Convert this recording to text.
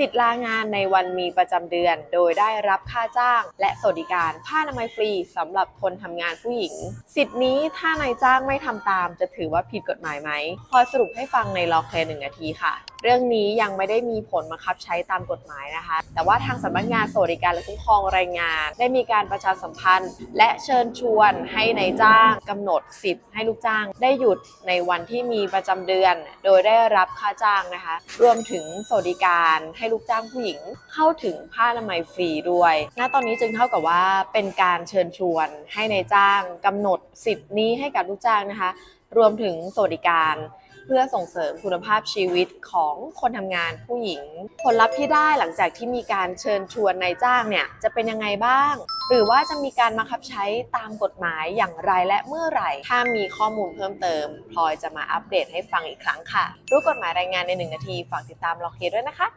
สิทธิ์ลางานในวันมีประจำเดือน โดยได้รับค่าจ้าง และสวัสดิการผ้าอนามัยฟรีสำหรับคนทำงานผู้หญิง สิทธิ์นี้ถ้านายจ้างไม่ทำตาม จะถือว่าผิดกฎหมายไหมพอสรุปให้ฟังในรอแคร์หนึ่งนาทีค่ะ เรื่องนี้ยังไม่ได้มีผลบังคับใช้ตามกฎหมายนะคะ แต่ว่าทางสำนักงานสวัสดิการและคุ้มครองแรงงาน ได้มีการประชาสัมพันธ์ และเชิญชวนให้ในายจ้างกำหนดสิทธิ์ให้ลูกจ้าง ได้หยุดในวันที่มีประจำเดือน โดยได้รับค่าจ้างนะคะ รวมถึงสวัสดิการให้ลูกจ้างผู้หญิงเข้าถึงผ้าอนามัยฟรีด้วย ณ ตอนนี้จึงเท่ากับว่าเป็นการเชิญชวนให้ในายจ้างกำหนดสิทธิ์นี้ให้กับลูกจ้างนะคะ รวมถึงสวัสดิการเพื่อส่งเสริมคุณภาพชีวิตของคนทำงานผู้หญิง ผลลัพธ์ที่ได้หลังจากที่มีการเชิญชวนนายจ้างเนี่ยจะเป็นยังไงบ้าง หรือว่าจะมีการบังคับใช้ตามกฎหมายอย่างไรและเมื่อไหร่ ถ้ามีข้อมูลเพิ่มเติม พลอยจะมาอัปเดตให้ฟังอีกครั้งค่ะ รู้กฎหมายรายงานใน 1 นาที ฝากติดตามล็อกเคด้วยนะคะ